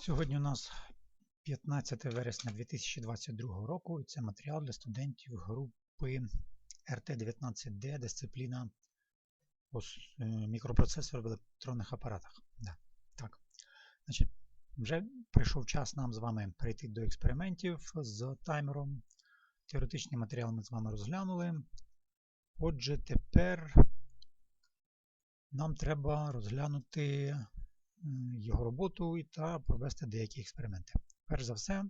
Сьогодні у нас 15 вересня 2022 року і це матеріал для студентів групи РТ-19Д, дисципліна е, мікропроцесор в електронних апаратах. Да, так. Значить, Вже прийшов час нам з вами перейти до експериментів з таймером. Теоретичний матеріал ми з вами розглянули. Отже, тепер нам треба розглянути його роботу та провести деякі експерименти. Перш за все,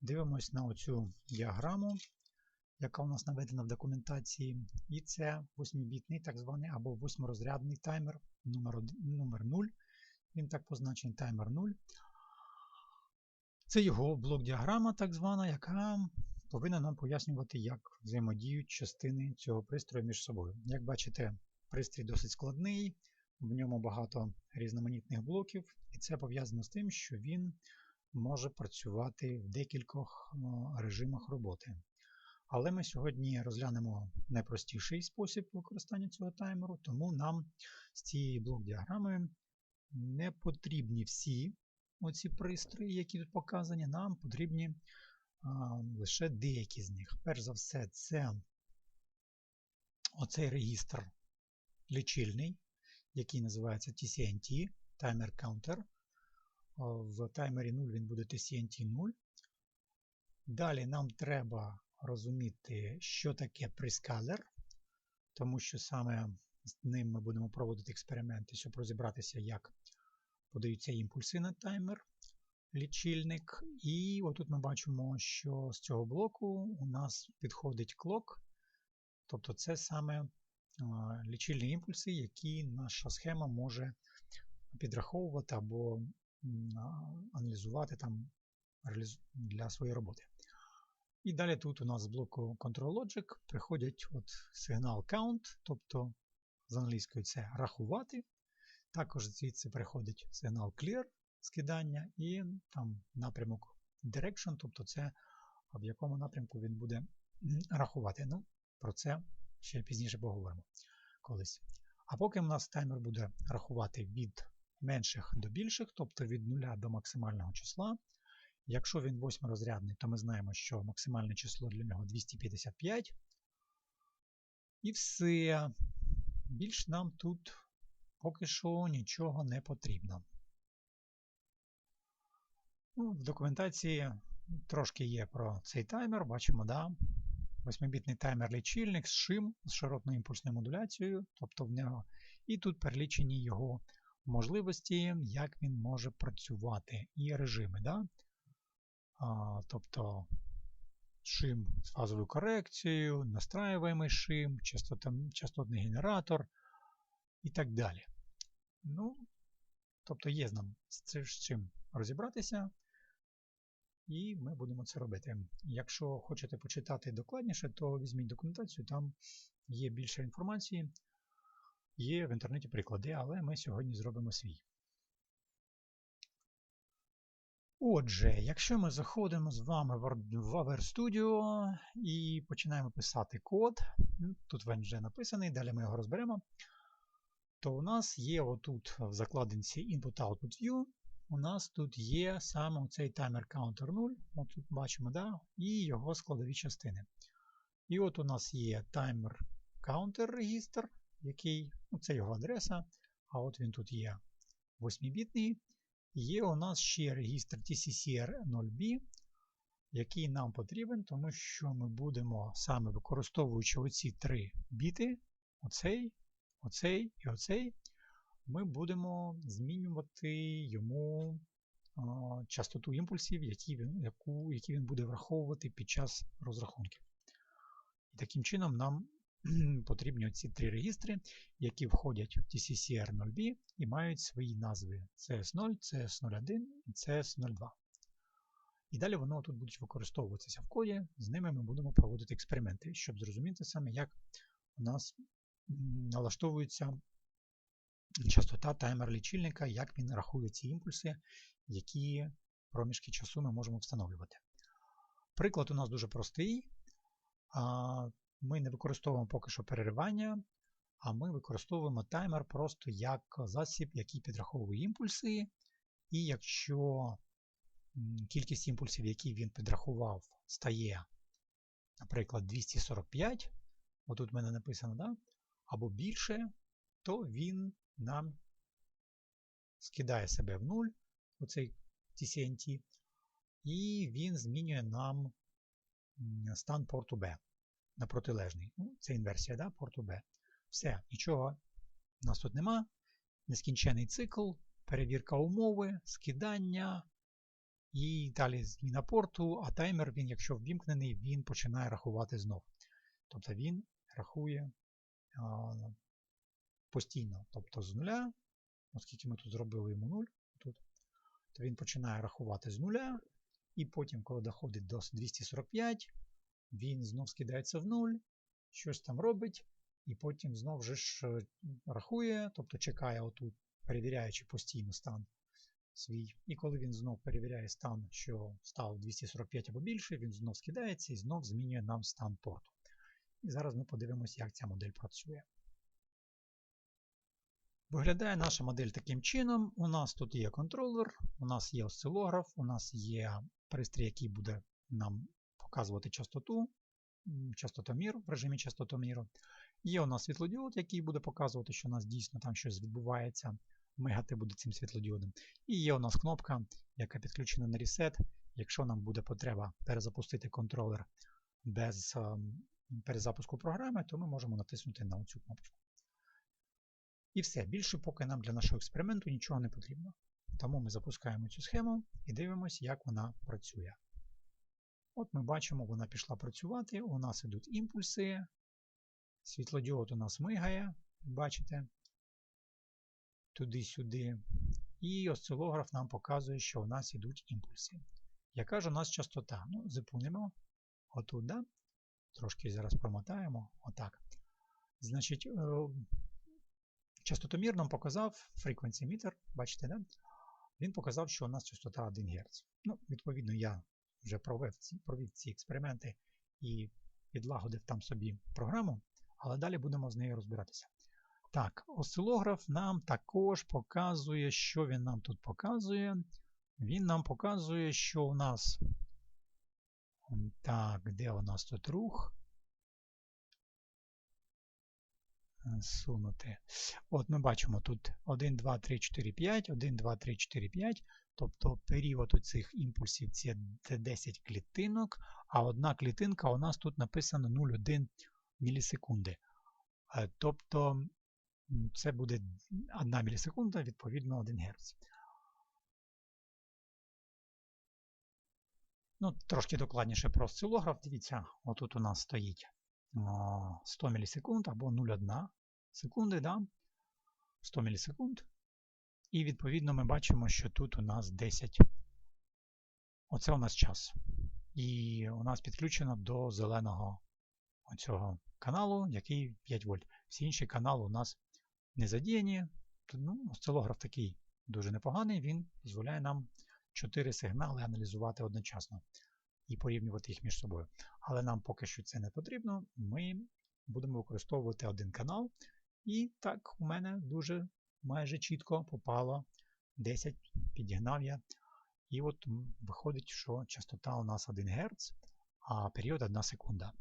дивимось на оцю діаграму, яка у нас наведена в документації. І це 8-бітний так званий або 8-розрядний таймер номер, номер 0. Він так позначений таймер 0. Це його блок-діаграма, так звана, яка повинна нам пояснювати, як взаємодіють частини цього пристрою між собою. Як бачите, пристрій досить складний. В ньому багато різноманітних блоків, і це пов'язано з тим, що він може працювати в декількох режимах роботи. Але ми сьогодні розглянемо найпростіший спосіб використання цього таймеру, тому нам з цієї блок-діаграми не потрібні всі оці пристрої, які тут показані, нам потрібні а, лише деякі з них. Перш за все, це оцей регістр лічильний який називається TCNT, Timer Counter. В таймері 0 він буде TCNT 0. Далі нам треба розуміти, що таке прескалер, тому що саме з ним ми будемо проводити експерименти, щоб розібратися, як подаються імпульси на таймер, лічильник. І отут ми бачимо, що з цього блоку у нас підходить клок, тобто це саме лічильні імпульси, які наша схема може підраховувати або аналізувати там для своєї роботи. І далі тут у нас з блоку Control Logic приходять от сигнал count, тобто з англійської це рахувати. Також звідси приходить сигнал clear скидання, і там напрямок direction, тобто це в якому напрямку він буде рахувати. Ну, Про це ще пізніше поговоримо колись. А поки у нас таймер буде рахувати від менших до більших, тобто від 0 до максимального числа. Якщо він восьмирозрядний, то ми знаємо, що максимальне число для нього 255. І все. Більш нам тут поки що нічого не потрібно. Ну, В документації трошки є про цей таймер, бачимо, да, 8-бітний таймер-лічильник з шим з широтною імпульсною модуляцією, тобто в нього. І тут перелічені його можливості, як він може працювати, і режими. Да? А, Тобто шим з фазовою корекцією, настраюємий шим, частотний генератор і так далі. Ну, Тобто є нам з чим розібратися. І ми будемо це робити. Якщо хочете почитати докладніше, то візьміть документацію, там є більше інформації, є в інтернеті приклади, але ми сьогодні зробимо свій. Отже, якщо ми заходимо з вами в Studio і починаємо писати код, тут він вже написаний, далі ми його розберемо, то у нас є отут в закладинці Input-Output View у нас тут є саме цей таймер counter 0, от тут бачимо, да, і його складові частини. І от у нас є таймер counter регістр, який, ну це його адреса, а от він тут є 8-бітний. Є у нас ще регістр TCCR0B, який нам потрібен, тому що ми будемо саме використовуючи оці три біти, оцей, оцей і оцей ми будемо змінювати йому частоту імпульсів, які він, яку, які він буде враховувати під час розрахунків. І таким чином нам потрібні ці три регістри, які входять в TCCR0B і мають свої назви CS0, CS01 і CS02. І далі воно тут будуть використовуватися в коді, з ними ми будемо проводити експерименти, щоб зрозуміти саме, як у нас налаштовується частота таймер лічильника, як він рахує ці імпульси, які проміжки часу ми можемо встановлювати. Приклад у нас дуже простий. Ми не використовуємо поки що переривання, а ми використовуємо таймер просто як засіб, який підраховує імпульси. І якщо кількість імпульсів, які він підрахував, стає, наприклад, 245, отут в мене написано, да? або більше, то він нам скидає себе в нуль, оцей TCNT, і він змінює нам стан порту B на протилежний. Ну, Це інверсія да, порту B. Все, нічого у нас тут нема. Нескінчений цикл, перевірка умови, скидання і далі зміна порту, а таймер, він, якщо ввімкнений, він починає рахувати знов. Тобто він рахує постійно. Тобто з нуля, оскільки ми тут зробили йому 0, тут, то він починає рахувати з нуля, і потім, коли доходить до 245, він знов скидається в 0, щось там робить, і потім знов же ж е, рахує, тобто чекає отут, перевіряючи постійно стан свій. І коли він знов перевіряє стан, що став 245 або більше, він знов скидається і знов змінює нам стан порту. І зараз ми подивимося, як ця модель працює. Виглядає наша модель таким чином. У нас тут є контролер, у нас є осцилограф, у нас є пристрій, який буде нам показувати частоту, частотомір в режимі частотоміру. Є у нас світлодіод, який буде показувати, що у нас дійсно там щось відбувається. Мигати буде цим світлодіодом. І є у нас кнопка, яка підключена на Reset. Якщо нам буде потреба перезапустити контролер без ем, перезапуску програми, то ми можемо натиснути на цю кнопочку. І все. Більше поки нам для нашого експерименту нічого не потрібно. Тому ми запускаємо цю схему і дивимося, як вона працює. От ми бачимо, вона пішла працювати. У нас йдуть імпульси. Світлодіод у нас мигає, бачите, туди-сюди. І осцилограф нам показує, що у нас йдуть імпульси. Яка ж у нас частота? Ну, Зупинимо отут, да? трошки зараз промотаємо. Отак. Значить, е, частотомір нам показав frequency meter, бачите, да? він показав, що у нас частота 1 Гц. Ну, Відповідно, я вже провів ці, провів ці експерименти і підлагодив там собі програму, але далі будемо з нею розбиратися. Так, осцилограф нам також показує, що він нам тут показує. Він нам показує, що у нас. Так, де у нас тут рух? Сунути. От ми бачимо тут 1, 2, 3, 4, 5, 1, 2, 3, 4, 5. Тобто період у цих імпульсів це 10 клітинок, а одна клітинка у нас тут написано 0,1 мілісекунди. Е, тобто це буде 1 мілісекунда, відповідно 1 Гц. Ну, Трошки докладніше про осцилограф. Дивіться, отут у нас стоїть 100 мілісекунд або 0,1 секунди. да? 100 мілісекунд. І відповідно ми бачимо, що тут у нас 10. Оце у нас час. І у нас підключено до зеленого оцього каналу, який 5 вольт. Всі інші канали у нас не задіяні. Ну, Осцилограф такий дуже непоганий, він дозволяє нам 4 сигнали аналізувати одночасно і порівнювати їх між собою. Але нам поки що це не потрібно. Ми будемо використовувати один канал. І так, у мене дуже майже чітко попало 10, підігнав я. І от виходить, що частота у нас 1 Гц, а період 1 секунда.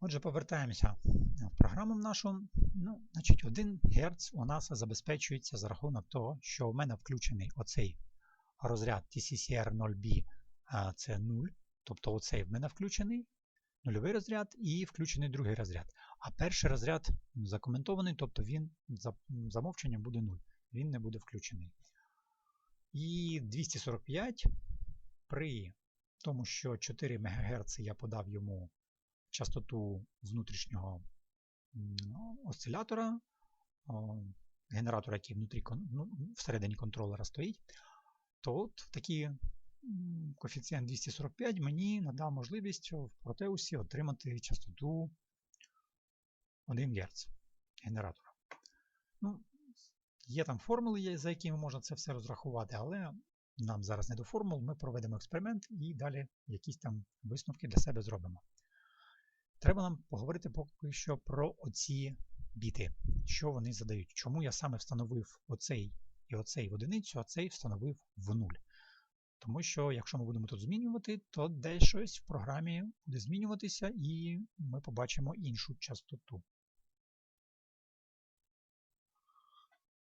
Отже, повертаємося в програму нашу. Ну, значить, 1 Гц у нас забезпечується за рахунок того, що в мене включений оцей розряд TCCR 0B це 0. Тобто оцей в мене включений нульовий розряд і включений другий розряд. А перший розряд закоментований, тобто він за замовченням буде 0. Він не буде включений. І 245 при тому, що 4 МГц я подав йому частоту внутрішнього осцилятора, генератора, який внутрі, ну, всередині контролера стоїть, то от такий коефіцієнт 245 мені надав можливість в протеусі отримати частоту 1 Гц генератора. Ну, Є там формули, за якими можна це все розрахувати, але нам зараз не до формул, ми проведемо експеримент і далі якісь там висновки для себе зробимо. Треба нам поговорити поки що про оці біти, що вони задають. Чому я саме встановив оцей і оцей в одиницю, а цей встановив в 0. Тому що, якщо ми будемо тут змінювати, то дещось в програмі буде змінюватися, і ми побачимо іншу частоту.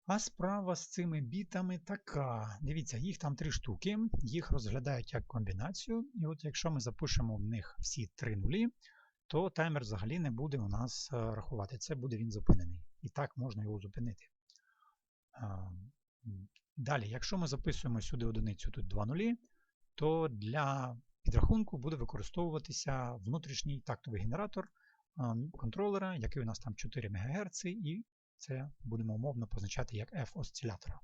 А справа з цими бітами така. Дивіться, їх там три штуки, їх розглядають як комбінацію. І от якщо ми запишемо в них всі три нулі, то таймер взагалі не буде у нас е, рахувати. Це буде він зупинений. І так можна його зупинити. Далі, якщо ми записуємо сюди одиницю, тут два нулі, то для підрахунку буде використовуватися внутрішній тактовий генератор контролера, який у нас там 4 МГц, і це будемо умовно позначати як F осцилятора.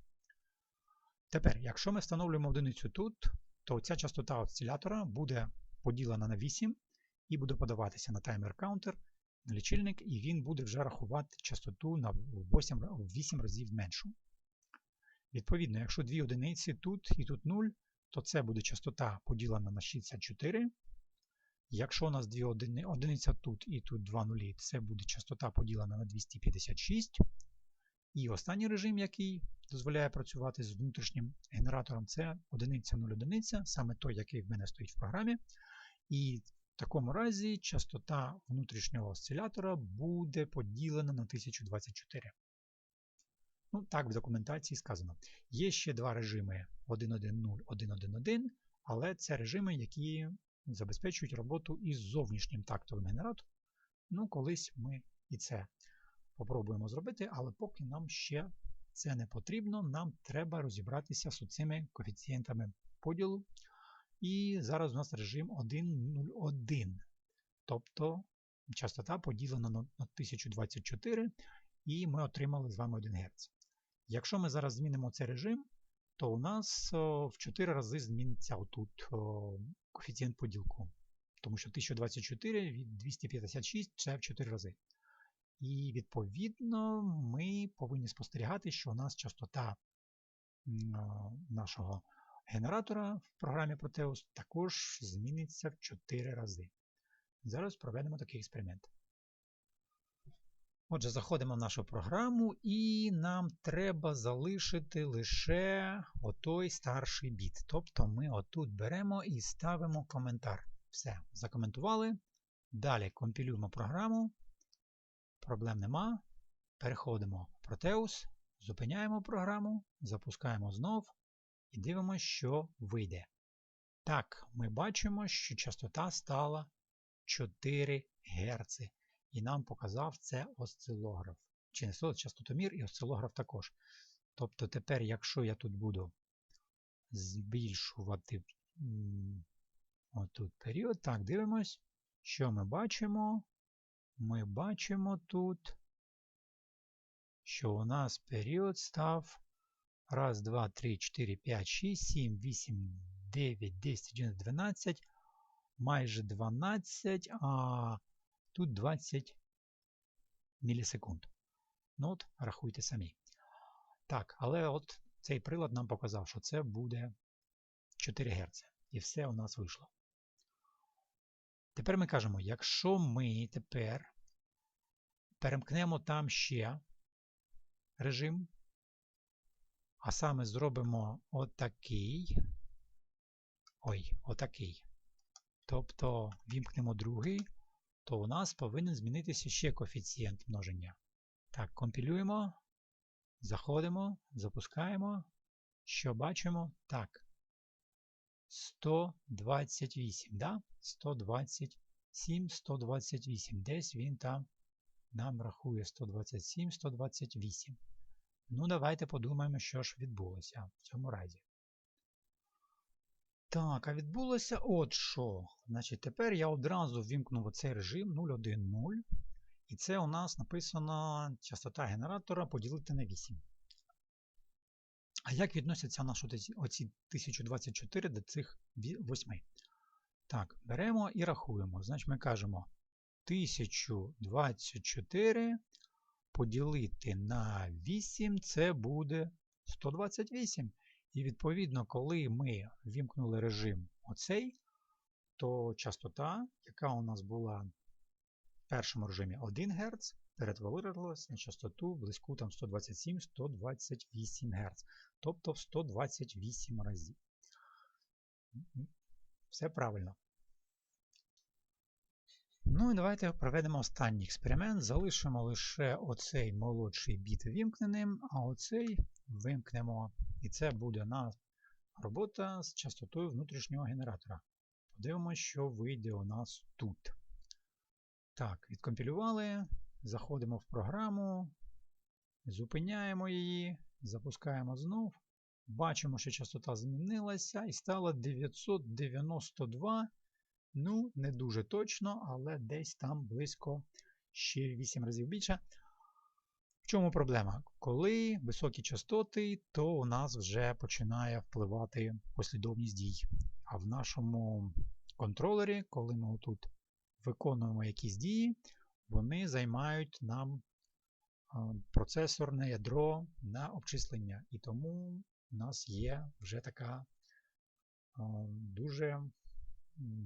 Тепер, якщо ми встановлюємо одиницю тут, то ця частота осцилятора буде поділена на 8 і буде подаватися на таймер-каунтер, на лічильник, і він буде вже рахувати частоту на 8, 8 разів меншу. Відповідно, якщо дві одиниці тут і тут 0, то це буде частота поділена на 64. Якщо у нас дві одини, одиниця тут і тут 2 нулі, це буде частота поділена на 256. І останній режим, який дозволяє працювати з внутрішнім генератором, це одиниця 0 одиниця, саме той, який в мене стоїть в програмі. І в такому разі частота внутрішнього осцилятора буде поділена на 1024. Ну, Так, в документації сказано. Є ще два режими 1.1.0, 1.1.1, але це режими, які забезпечують роботу із зовнішнім тактовим генератором. Ну, колись ми і це попробуємо зробити, але поки нам ще це не потрібно, нам треба розібратися з цими коефіцієнтами поділу. І зараз у нас режим 1.0.1. Тобто частота поділена на 1024, і ми отримали з вами 1 Гц. Якщо ми зараз змінимо цей режим, то у нас в 4 рази зміниться отут коефіцієнт поділку. Тому що 1024 від 256 це в 4 рази. І відповідно ми повинні спостерігати, що у нас частота нашого генератора в програмі Proteus також зміниться в 4 рази. Зараз проведемо такий експеримент. Отже, заходимо в нашу програму, і нам треба залишити лише отой старший біт. Тобто ми отут беремо і ставимо коментар. Все, закоментували. Далі компілюємо програму. Проблем нема. Переходимо в Proteus, зупиняємо програму, запускаємо знов і дивимося, що вийде. Так, ми бачимо, що частота стала 4 Гц і нам показав це осцилограф. Чи не частотомір і осцилограф також. Тобто тепер, якщо я тут буду збільшувати отут період, так, дивимось, що ми бачимо? Ми бачимо тут, що у нас період став 1, 2, 3, 4, 5, 6, 7, 8, 9, 10, 11, 12, майже 12, а Тут 20 мілісекунд. Ну от, рахуйте самі. Так, але от цей прилад нам показав, що це буде 4 Гц. І все у нас вийшло. Тепер ми кажемо, якщо ми тепер перемкнемо там ще режим, а саме зробимо отакий. Ой, отакий. Тобто вімкнемо другий то у нас повинен змінитися ще коефіцієнт множення. Так, компілюємо, заходимо, запускаємо. Що бачимо? Так. 128, да? 127, 128. Десь він там нам рахує 127, 128. Ну, давайте подумаємо, що ж відбулося в цьому разі. Так, а відбулося от що. Значить, Тепер я одразу ввімкнув оцей режим 0.1.0. І це у нас написано частота генератора поділити на 8. А як відносяться наші оці 1024 до цих 8? Так, беремо і рахуємо. Значить, ми кажемо 1024 поділити на 8 це буде 128. І відповідно, коли ми вімкнули режим оцей, то частота, яка у нас була в першому режимі 1 Гц, перетворилася на частоту близьку 127-128 Гц. Тобто в 128 разів. Все правильно. Ну і давайте проведемо останній експеримент. Залишимо лише оцей молодший біт вімкненим, а оцей вимкнемо. І це буде робота з частотою внутрішнього генератора. Подивимося, що вийде у нас тут. Так, відкомпілювали. Заходимо в програму, зупиняємо її, запускаємо знов. Бачимо, що частота змінилася і стала 992. Ну, не дуже точно, але десь там близько ще 8 разів більше. В чому проблема? Коли високі частоти, то у нас вже починає впливати послідовність дій. А в нашому контролері, коли ми тут виконуємо якісь дії, вони займають нам процесорне ядро на обчислення. І тому у нас є вже така дуже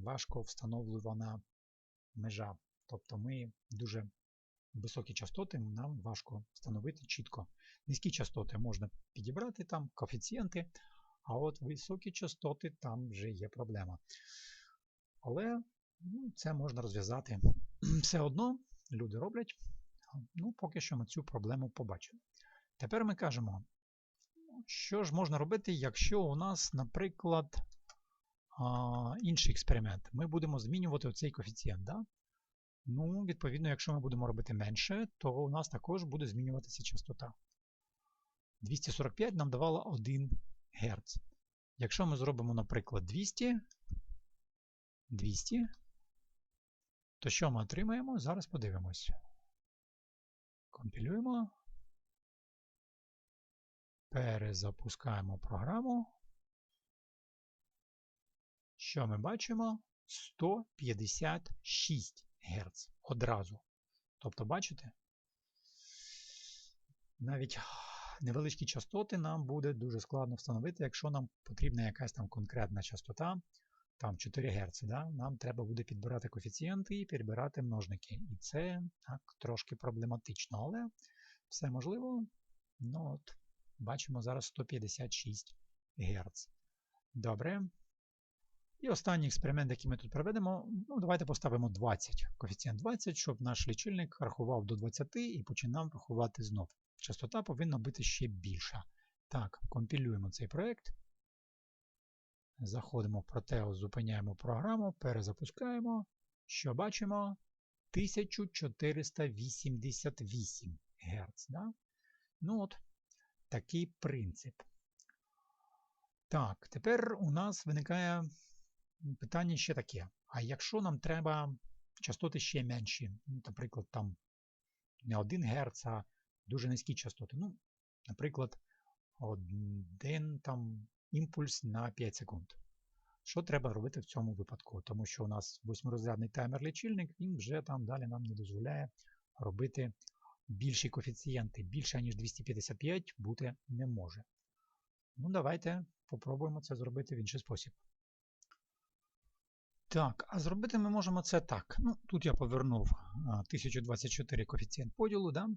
важко встановлювана межа. Тобто ми дуже високі частоти нам важко встановити чітко. Низькі частоти можна підібрати там коефіцієнти, а от високі частоти там вже є проблема. Але ну, це можна розв'язати. Все одно люди роблять. Ну, Поки що ми цю проблему побачили. Тепер ми кажемо, що ж можна робити, якщо у нас, наприклад, інший експеримент. Ми будемо змінювати оцей коефіцієнт. Да? Ну, Відповідно, якщо ми будемо робити менше, то у нас також буде змінюватися частота. 245 нам давала 1 Гц. Якщо ми зробимо, наприклад, 200, 200, то що ми отримаємо? Зараз подивимось. Компілюємо. Перезапускаємо програму. Що ми бачимо? 156 Гц одразу. Тобто, бачите? Навіть невеличкі частоти нам буде дуже складно встановити, якщо нам потрібна якась там конкретна частота, там 4 Гц. Да? Нам треба буде підбирати коефіцієнти і підбирати множники. І це так трошки проблематично, але все можливо. Ну от, Бачимо зараз 156 Гц. Добре. І останній експеримент, який ми тут проведемо, ну давайте поставимо 20, коефіцієнт 20, щоб наш лічильник рахував до 20 і починав рахувати знов. Частота повинна бути ще більша. Так, компілюємо цей проєкт. Заходимо в Proteus, зупиняємо програму, перезапускаємо. Що бачимо? 1488 Гц. Да? Ну от, такий принцип. Так, тепер у нас виникає питання ще таке. А якщо нам треба частоти ще менші, ну, наприклад, там не 1 Гц, а дуже низькі частоти. Ну, Наприклад, один там імпульс на 5 секунд. Що треба робити в цьому випадку? Тому що у нас восьмирозрядний таймер-лічильник, він вже там далі нам не дозволяє робити більші коефіцієнти. Більше, ніж 255 бути не може. Ну, давайте попробуємо це зробити в інший спосіб. Так, а зробити ми можемо це так. Ну, Тут я повернув 1024 коефіцієнт поділу. Да?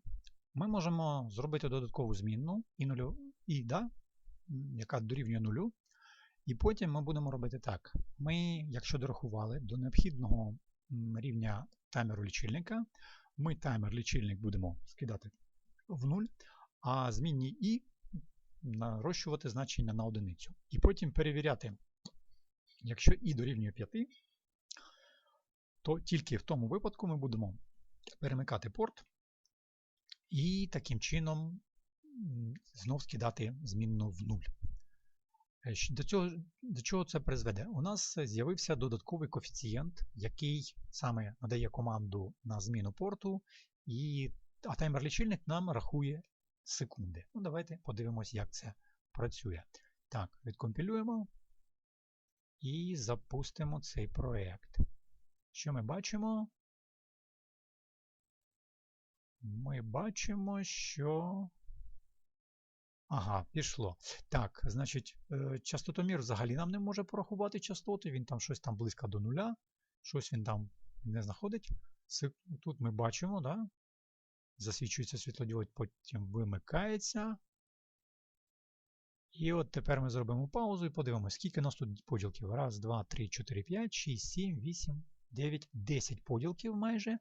Ми можемо зробити додаткову змінну, і нулю, і, да, яка дорівнює нулю. І потім ми будемо робити так. Ми, якщо дорахували до необхідного рівня таймеру лічильника, ми таймер-лічильник будемо скидати в 0, а змінні і нарощувати значення на одиницю. І потім перевіряти, якщо і дорівнює 5, то тільки в тому випадку ми будемо перемикати порт і таким чином знов скидати змінну в 0. Е, до цього, до чого це призведе? У нас з'явився додатковий коефіцієнт, який саме надає команду на зміну порту, і, а таймер-лічильник нам рахує секунди. Ну, Давайте подивимось, як це працює. Так, відкомпілюємо і запустимо цей проєкт. Що ми бачимо? Ми бачимо, що. Ага, пішло. Так, значить, е, частотомір взагалі нам не може порахувати частоти, він там щось там близько до нуля, щось він там не знаходить. Тут ми бачимо, да? засвічується світлодіод, потім вимикається. І от тепер ми зробимо паузу і подивимося, скільки у нас тут поділків. Раз, два, три, чотири, п'ять, шість, сім, вісім, дев'ять, десять поділків майже.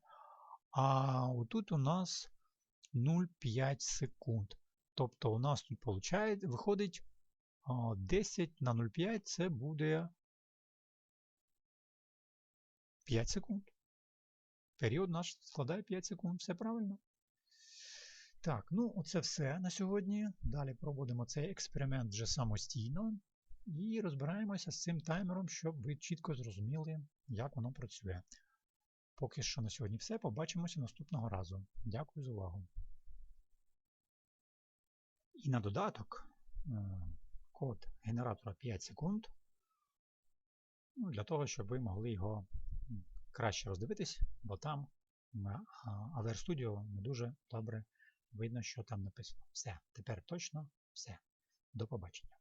А отут у нас 0,5 секунд. Тобто у нас тут виходить, виходить 10 на 0,5 це буде 5 секунд. Період наш складає 5 секунд, все правильно. Так, ну оце все на сьогодні. Далі проводимо цей експеримент вже самостійно і розбираємося з цим таймером, щоб ви чітко зрозуміли, як воно працює. Поки що на сьогодні все. Побачимося наступного разу. Дякую за увагу. І на додаток е, код генератора 5 секунд. Ну, Для того, щоб ви могли його краще роздивитись, бо там AVR Studio не дуже добре видно, що там написано. Все, тепер точно все. До побачення.